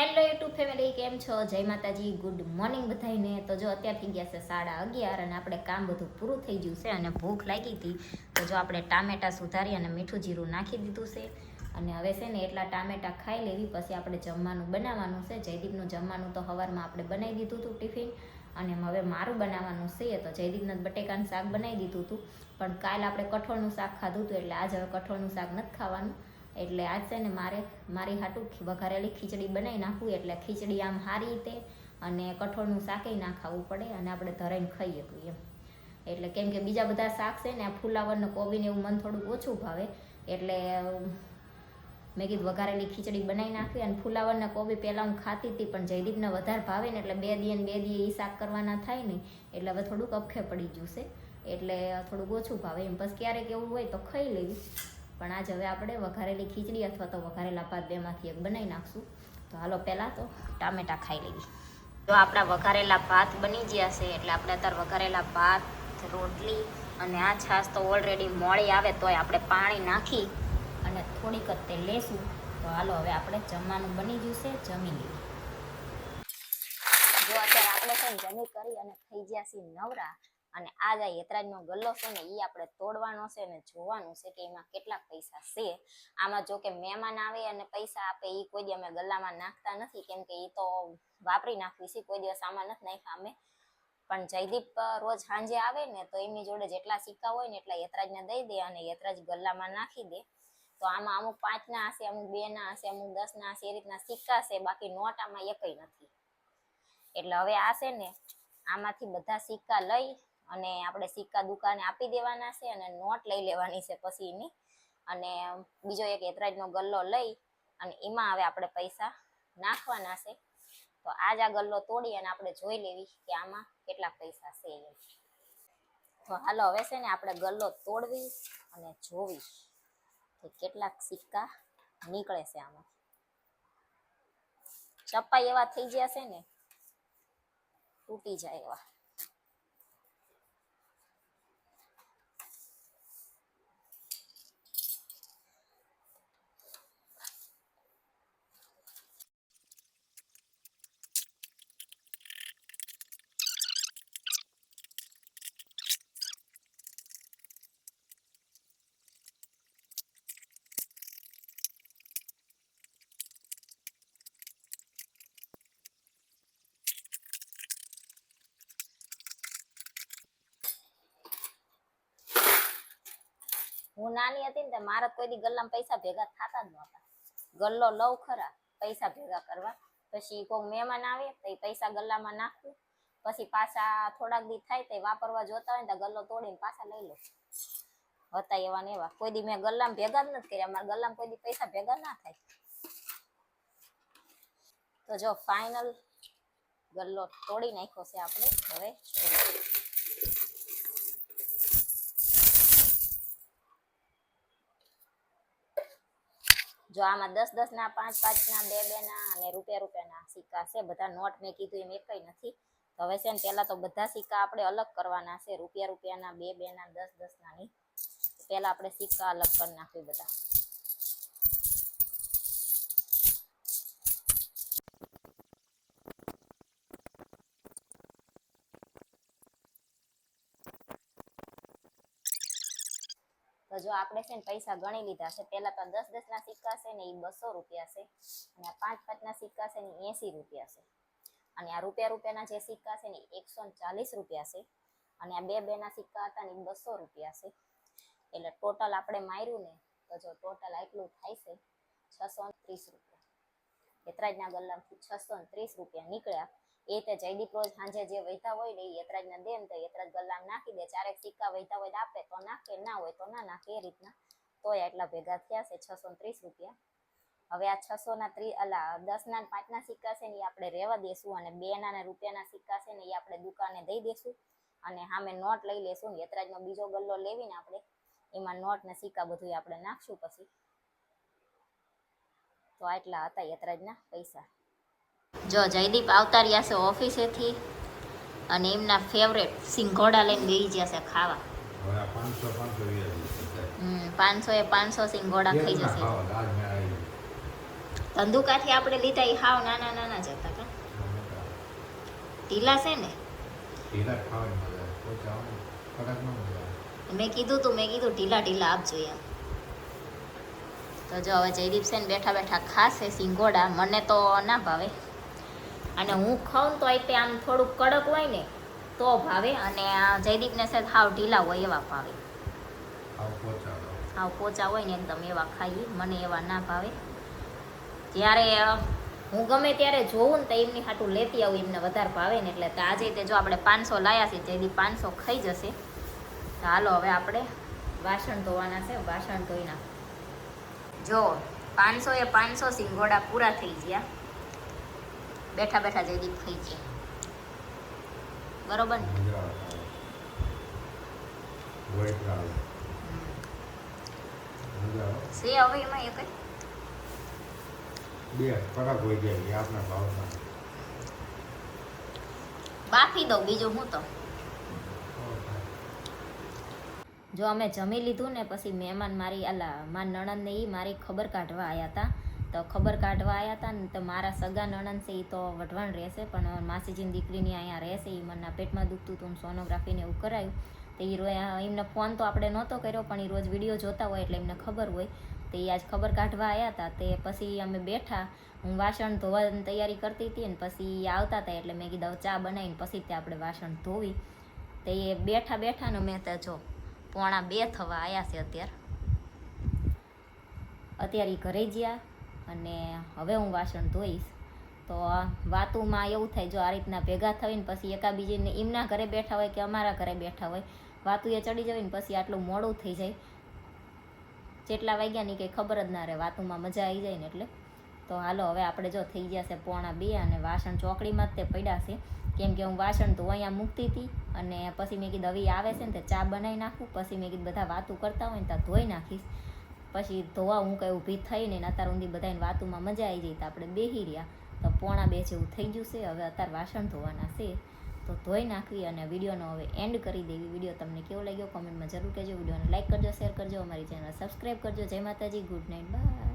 Hello YouTube family કેમ છો? જય માતાજી ગુડ મોર્નિંગ બધાને તો જો અત્યારથી ગયા છે સાડા અગિયાર અને આપણે કામ બધું પૂરું થઈ ગયું છે અને ભૂખ લાગી હતી. તો જો આપણે ટામેટા સુધારી અને મીઠું જીરું નાખી દીધું છે. અને હવે છે ને એટલા ટામેટા ખાઈ લેવી, પછી આપણે જમવાનું બનાવવાનું છે. જયદીપનું જમવાનું તો સવારમાં આપણે બનાવી દીધું હતું ટિફિન. અને હવે મારું બનાવવાનું છે. તો જયદીપને બટેકાનું શાક બનાવી દીધું હતું. પણ કાલ આપણે કઠોળનું શાક ખાધું હતું, એટલે આજ હવે કઠોળનું શાક નથી ખાવાનું. એટલે આજ છે ને મારે, મારી હાટું વઘારેલી ખીચડી બનાવી નાખવું એટલે ખીચડી આમ સારી રીતે અને કઠોળનું શાકેય ના ખાવું પડે અને આપણે ધરાઈને ખાઈએ એમ. એટલે કેમ કે બીજા બધા શાક છે ને, આ ફુલાવરને કોબીને એવું મન થોડુંક ઓછું ભાવે, એટલે મેં કીધું વઘારેલી ખીચડી બનાવી નાખી અને ફૂલાવરને કોબી પહેલાં હું ખાતી હતી, પણ જયદીપને વધારે ભાવે ને એટલે બે ને બે દી એ શાક કરવાના થાય ને, એટલે હવે થોડુંક અપખે પડી જશે એટલે થોડુંક ઓછું ભાવે એમ. બસ ક્યારેક એવું હોય તો ખાઈ લેવી. પણ આજ હવે આપણે વઘારેલી ખીચડી અથવા તો વઘારેલા ભાત બેમાંથી એક બનાવી નાખશું. તો હાલો પહેલાં તો ટામેટા ખાઈ લઈએ. જો આપણા વઘારેલા ભાત બની ગયા છે, એટલે આપણે અત્યારે વઘારેલા ભાત, રોટલી અને આ છાશ તો ઓલરેડી મોડી આવે તોય આપણે પાણી નાખી અને થોડીક જ તે લેશું. તો હાલો હવે આપણે જમવાનું બની ગયું છે, જમી લઈએ. જો અત્યારે આપણે છે જમી કરી અને થઈ ગયા છીએ નવરા. અને આ જે યતરાજનો ગલ્લો છે ને એ આપણે તોડવાનો છે ને, જોવાનું છે કે એમાં કેટલા પૈસા છે. આમાં જો કે મહેમાન આવે અને પૈસા આપે એ કોઈ દી અમે ગલ્લામાં નાખતા નથી, કેમ કે એ તો વાપરી નાખવી છે, કોઈ દિવસ આમાં નથી નાખ્યા અમે. પણ જયદીપ રોજ સાંજે આવે ને, તો એમની જોડે જેટલા સિક્કા હોય ને, એટલા યતરાજને દઈ દે અને યતરાજ ગલ્લામાં નાખી દે. તો આમાં અમુક પાંચના હશે, અમુક બે ના હશે, અમુક દસના હશે, એ રીતના સિક્કા છે બાકી નોટ આમાં એકય નથી. એટલે હવે આ છે ને, આમાંથી બધા સિક્કા લઈ અને આપણે સિક્કા દુકાને આપી દેવાના છે અને નોટ લઈ લેવાની છે પછી એની. અને બીજો એક એતરાજનો ગલ્લો લઈ અને એમાં હવે આપણે પૈસા નાખવાના છે. તો આજ આ ગલ્લો તોડી અને આપણે જોઈ લેવી કે આમાં કેટલા પૈસા છે એમ. તો હાલો હવે છે ને આપણે ગલ્લો તોડવી અને જોવી કે કેટલાક સિક્કા નીકળે છે આમાં. ચપ્પા એવા થઈ ગયા છે ને, તૂટી જાય એવા હું નાની હતી ને મારે કોઈ દી ગલ્લામાં પૈસા ભેગા થતા જ નહોતા ગલ્લો લઉં ખરા, પૈસા ભેગા કરવા. પછી કોઈ મહેમાન આવે તો એ પૈસા ગલ્લામાં નાખું. પછી પાછા થોડાક દી થાય તો વાપરવા જોતા હોય ને ગલ્લો તોડીને પાછા લઈ લો હતા એવા ને એવા. કોઈ દી મેં ગલ્લામાં ભેગા જ નથી કર્યા. મારા ગલ્લામાં કોઈ દી પૈસા ભેગા ના થાય. તો જો ફાઇનલ ગલ્લો તોડી નાખ્યો છે આપણે. હવે જો આમાં દસ દસ ના પાંચ પાંચ ના બે બે ના અને રૂપિયા રૂપિયાના સિક્કા છે, બધા નોટ મેં કીધું એમ એકઈ નથી. તો હવે છે ને પેલા તો બધા સિક્કા આપણે અલગ કરવાના છે, રૂપિયા રૂપિયાના, બે બે ના દસ દસ ના ની પેલા આપણે સિક્કા અલગ કરી નાખવી બધા. તો જો આપણે છે ને પૈસા ગણી લીધા છે પેલા તો દસ દસ ના સિક્કા છે ને એ બસો રૂપિયા છે. અને આ પાંચ પાંચ ના સિક્કા છે ને એસી રૂપિયા છે. અને આ રૂપિયા રૂપિયાના જે સિક્કા છે ને એકસો ચાલીસ રૂપિયા છે. અને આ બે બે ના સિક્કા હતા ને બસો રૂપિયા છે. એટલે ટોટલ આપણે માર્યું ને, તો જો ટોટલ આટલું થાય છે, છસો ત્રીસ રૂપિયા. એતરાજના ગલ્લામાંથી છસો ત્રીસ રૂપિયા નીકળ્યા. એ તે જયદીપ રોજ સાંજે જે વહેતા હોય ને એ યતરાજને દે ને તો યતરાજ ગલ્લામ નાખી દે. ચારેક સિક્કા વહેતા હોય આપે, તો નાખે, ના હોય તો ના નાખે, એ રીતના. તોય એટલા ભેગા થયા છે છસો ત્રીસ રૂપિયા. હવે આ છસો ના ત્રીસ, અલા દસ ના પાંચ ના સિક્કા છે ને એ આપણે રહેવા દેશું અને બે ના ને રૂપિયાના સિક્કા છે ને એ આપણે દુકાને દઈ દેશું. અને સામે નોટ લઈ લેશું ને યતરાજનો બીજો ગલ્લો લેવીને આપણે એમાં નોટ ને સિક્કા બધું આપણે નાખશું પછી. તો આટલા હતા યતરાજના પૈસા. જો જયદીપ આવતા રહ્યા છે ઓફિસેથી અને એમના ફેવરેટ સિંઘોડા લઈને બેસી ગયા છે ખાવા. પાંચસો એ પાંચસો સિંઘોડા ખાઈ જશે. ધંધુકાથી આપણે લીધા એ હાવ નાના નાના જ હતા. કા ઢીલા છે ને? મેં કીધું તું મેં કીધું ઢીલા ઢીલા આપજો એમ. તો જો હવે જયદીપ છે ને બેઠા બેઠા ખાશે સિંગોડા મને તો ના ભાવે. અને હું ખાઉં ને તો તે આમ થોડુંક કડક હોય ને તો ભાવે અને આ જયદીપને સાહેબ હાવ ઢીલા હોય એવા ભાવે. હાવ પોચા હોય ને એકદમ એવા ખાઈએ મને એવા ના ભાવે. જ્યારે હું ગમે ત્યારે જોઉં ને તો એમની હાટું લેતી આવું એમને વધારે ભાવે ને એટલે આજે તે જો આપણે પાંચસો લાયા છે જયદીપ પાંચસો ખાઈ જશે. તો હાલો હવે આપણે વાસણ ધોવાના છે વાસણ ધોઈ નાખ. જો પાંચસો એ પાંચસો સિંગોડા પૂરા થઈ ગયા. બેઠા બેઠા જયદીપ ખાઈ છે બરોબર સે હવે એમાં એક બે હોય જાય બાફી દઉં બીજું હું તો. જો અમે જમી લીધું ને પછી મહેમાન મારી અલા મા નણંદને એ મારી ખબર કાઢવા આવ્યા હતા તો ખબર કાઢવા આવ્યા હતા ને તો મારા સગા નણંદ છે એ તો વઢવાણ રહેશે, પણ માસીજીની દીકરીની અહીંયા રહેશે એ મનના પેટમાં દુખતું હતું સોનોગ્રાફીને એવું કરાયું. તો એ રોજ એમને ફોન તો આપણે નહોતો કર્યો, પણ એ રોજ વીડિયો જોતા હોય એટલે એમને ખબર હોય. તો એ આજ ખબર કાઢવા આવ્યા હતા તે પછી અમે બેઠા, હું વાસણ ધોવાની તૈયારી કરતી હતી ને પછી એ આવતા હતા એટલે મેં કીધું ચા બનાવીને પછી તે આપણે વાસણ ધોવી. તો એ બેઠા બેઠા ને મેં તો જો પોણા બે થવા આવ્યા છે અત્યારે. અત્યારે ઘરે ગયા. અને હવે હું વાસણ ધોઈશ. તો વાતુમાં એવું થાય, જો આ રીતના ભેગા થઈને પછી એકાબીજીને એમના ઘરે બેઠા હોય કે અમારા ઘરે બેઠા હોય વાતુએ ચડી જાય ને પછી આટલું મોડું થઈ જાય. જેટલા વાગ્યા ની કંઈ ખબર જ ના રહે, વાતુમાં મજા આવી જાય ને એટલે. તો હાલો, હવે આપણે જો થઈ ગયા છે પોણા બે અને વાસણ ચોકડીમાં જ તે પડ્યા છે. કેમ કે હું વાસણ તો અહીંયા મૂકતી હતી અને પછી મેં કીધું, હવે આવે છે ને તે ચા બનાવી નાખું. પછી મેં કીધું, બધા વાતું કરતા હોય ને ત્યાં ધોઈ નાખીશ. પછી ધોવા હું કંઈ ઊભી થઈને અત્યારે ઊંધી બધાની વાતોમાં મજા આવી જઈ તો આપણે બેહી રહ્યા. તો પોણા બે જેવું થઈ ગયું છે, હવે અત્યારે વાસણ ધોવાના છે. તો ધોઈ નાખવી અને વિડીયોનો હવે એન્ડ કરી દેવી. વીડિયો તમને કેવો લાગ્યો કોમેન્ટમાં જરૂર કહેજો. વિડીયોને લાઇક કરજો શેર કરજો, અમારી ચેનલ સબસ્ક્રાઈબ કરજો. જય માતાજી ગુડ નાઇટ બાય